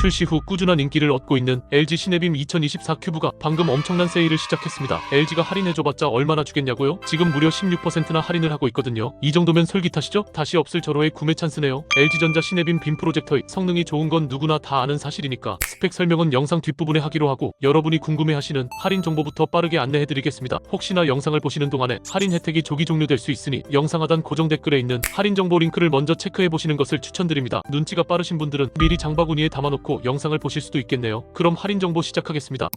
출시 후 꾸준한 인기를 얻고 있는 LG 시네빔 2024 큐브가 방금 엄청난 세일을 시작했습니다. LG가 할인해줘봤자 얼마나 주겠냐고요? 지금 무려 16%나 할인을 하고 있거든요. 이 정도면 솔깃하시죠? 다시 없을 절호의 구매 찬스네요. LG전자 시네빔 빔 프로젝터의 성능이 좋은 건 누구나 다 아는 사실이니까 스펙 설명은 영상 뒷부분에 하기로 하고 여러분이 궁금해하시는 할인 정보부터 빠르게 안내해드리겠습니다. 혹시나 영상을 보시는 동안에 할인 혜택이 조기 종료될 수 있으니 영상 하단 고정 댓글에 있는 할인 정보 링크를 먼저 체크해보시는 것을 추천드립니다. 눈치가 빠르신 분들은 미리 장바구니에 담아놓고 영상을 보실 수도 있겠네요. 그럼 할인 정보 시작하겠습니다.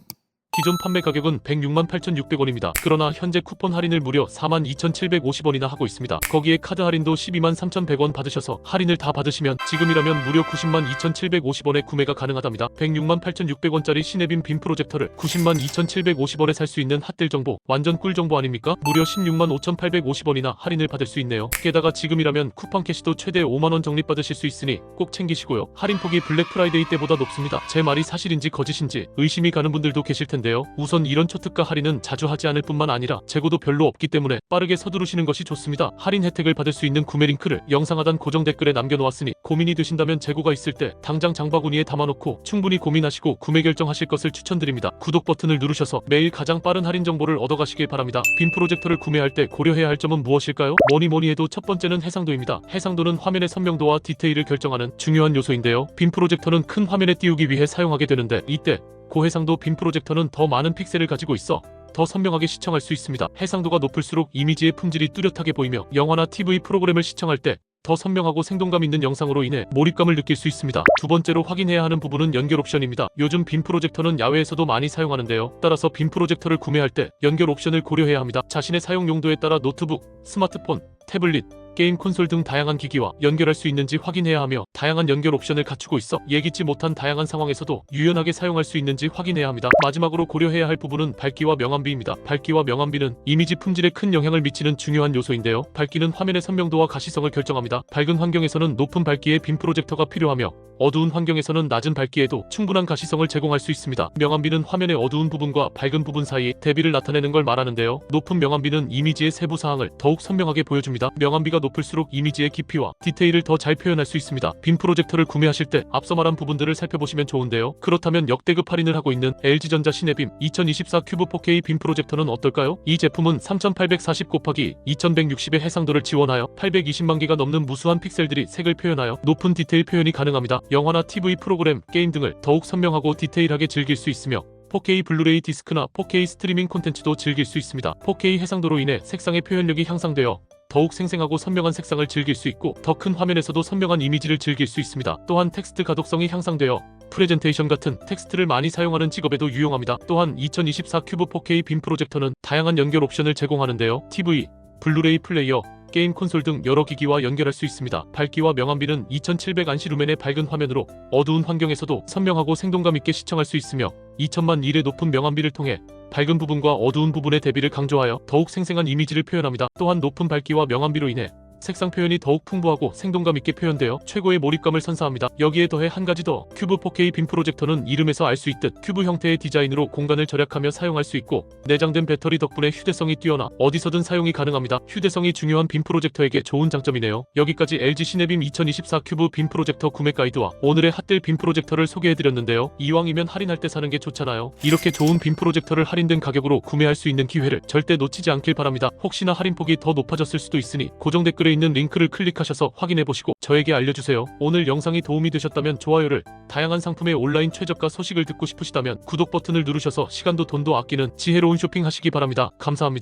기존 판매 가격은 106만 8,600원입니다. 그러나 현재 쿠폰 할인을 무려 4만 2,750원이나 하고 있습니다. 거기에 카드 할인도 12만 3,100원 받으셔서 할인을 다 받으시면 지금이라면 무려 90만 2,750원에 구매가 가능하답니다. 106만 8,600원짜리 시네빔 빔 프로젝터를 90만 2,750원에 살 수 있는 핫딜 정보 완전 꿀 정보 아닙니까? 무려 16만 5,850원이나 할인을 받을 수 있네요. 게다가 지금이라면 쿠팡 캐시도 최대 5만원 적립받으실 수 있으니 꼭 챙기시고요. 할인 폭이 블랙 프라이데이 때보다 높습니다. 제 말이 사실인지 거짓인지 의심이 가는 분들도 계실 텐데 요. 우선 이런 초특가 할인은 자주 하지 않을 뿐만 아니라 재고도 별로 없기 때문에 빠르게 서두르시는 것이 좋습니다. 할인 혜택을 받을 수 있는 구매 링크를 영상 하단 고정 댓글에 남겨놓았으니 고민이 되신다면 재고가 있을 때 당장 장바구니에 담아놓고 충분히 고민하시고 구매 결정하실 것을 추천드립니다. 구독 버튼을 누르셔서 매일 가장 빠른 할인 정보를 얻어가시길 바랍니다. 빔 프로젝터를 구매할 때 고려해야 할 점은 무엇일까요? 뭐니 뭐니 해도 첫 번째는 해상도입니다. 해상도는 화면의 선명도와 디테일을 결정하는 중요한 요소인데요. 빔 프로젝터는 큰 화면에 띄우기 위해 사용하게 되는데 이때 고해상도 빔 프로젝터는 더 많은 픽셀을 가지고 있어 더 선명하게 시청할 수 있습니다. 해상도가 높을수록 이미지의 품질이 뚜렷하게 보이며 영화나 TV 프로그램을 시청할 때 더 선명하고 생동감 있는 영상으로 인해 몰입감을 느낄 수 있습니다. 두 번째로 확인해야 하는 부분은 연결 옵션입니다. 요즘 빔 프로젝터는 야외에서도 많이 사용하는데요. 따라서 빔 프로젝터를 구매할 때 연결 옵션을 고려해야 합니다. 자신의 사용 용도에 따라 노트북, 스마트폰, 태블릿, 게임 콘솔 등 다양한 기기와 연결할 수 있는지 확인해야 하며 다양한 연결 옵션을 갖추고 있어 예기치 못한 다양한 상황에서도 유연하게 사용할 수 있는지 확인해야 합니다. 마지막으로 고려해야 할 부분은 밝기와 명암비입니다. 밝기와 명암비는 이미지 품질에 큰 영향을 미치는 중요한 요소인데요. 밝기는 화면의 선명도와 가시성을 결정합니다. 밝은 환경에서는 높은 밝기의 빔 프로젝터가 필요하며 어두운 환경에서는 낮은 밝기에도 충분한 가시성을 제공할 수 있습니다. 명암비는 화면의 어두운 부분과 밝은 부분 사이 대비를 나타내는 걸 말하는데요. 높은 명암비는 이미지의 세부 사항을 더욱 선명하게 보여줍니다. 명암비가 높을수록 이미지의 깊이와 디테일을 더 잘 표현할 수 있습니다. 빔 프로젝터를 구매하실 때 앞서 말한 부분들을 살펴보시면 좋은데요. 그렇다면 역대급 할인을 하고 있는 LG전자 시네빔 2024 큐브 4K 빔 프로젝터는 어떨까요? 이 제품은 3840 곱하기 2160의 해상도를 지원하여 820만 개가 넘는 무수한 픽셀들이 색을 표현하여 높은 디테일 표현이 가능합니다. 영화나 TV 프로그램, 게임 등을 더욱 선명하고 디테일하게 즐길 수 있으며 4K 블루레이 디스크나 4K 스트리밍 콘텐츠도 즐길 수 있습니다. 4K 해상도로 인해 색상의 표현력이 향상되어 더욱 생생하고 선명한 색상을 즐길 수 있고 더 큰 화면에서도 선명한 이미지를 즐길 수 있습니다. 또한 텍스트 가독성이 향상되어 프레젠테이션 같은 텍스트를 많이 사용하는 직업에도 유용합니다. 또한 2024 큐브 4K 빔 프로젝터는 다양한 연결 옵션을 제공하는데요. TV, 블루레이 플레이어, 게임 콘솔 등 여러 기기와 연결할 수 있습니다. 밝기와 명암비는 2700 안시 루멘의 밝은 화면으로 어두운 환경에서도 선명하고 생동감 있게 시청할 수 있으며 2000만 1의 높은 명암비를 통해 밝은 부분과 어두운 부분의 대비를 강조하여 더욱 생생한 이미지를 표현합니다. 또한 높은 밝기와 명암비로 인해 색상 표현이 더욱 풍부하고 생동감 있게 표현되어 최고의 몰입감을 선사합니다. 여기에 더해 한 가지 더 큐브 4K 빔 프로젝터는 이름에서 알 수 있듯 큐브 형태의 디자인으로 공간을 절약하며 사용할 수 있고 내장된 배터리 덕분에 휴대성이 뛰어나 어디서든 사용이 가능합니다. 휴대성이 중요한 빔 프로젝터에게 좋은 장점이네요. 여기까지 LG 시네빔 2024 큐브 빔 프로젝터 구매 가이드와 오늘의 핫딜 빔 프로젝터를 소개해드렸는데요. 이왕이면 할인할 때 사는 게 좋잖아요. 이렇게 좋은 빔 프로젝터를 할인된 가격으로 구매할 수 있는 기회를 절대 놓치지 않길 바랍니다. 혹시나 할인폭이 더 높아졌을 수도 있으니 고정 있는 링크를 클릭하셔서 확인해보시고 저에게 알려주세요. 오늘 영상이 도움이 되셨다면 좋아요를 다양한 상품의 온라인 최저가 소식을 듣고 싶으시다면 구독 버튼을 누르셔서 시간도 돈도 아끼는 지혜로운 쇼핑 하시기 바랍니다. 감사합니다.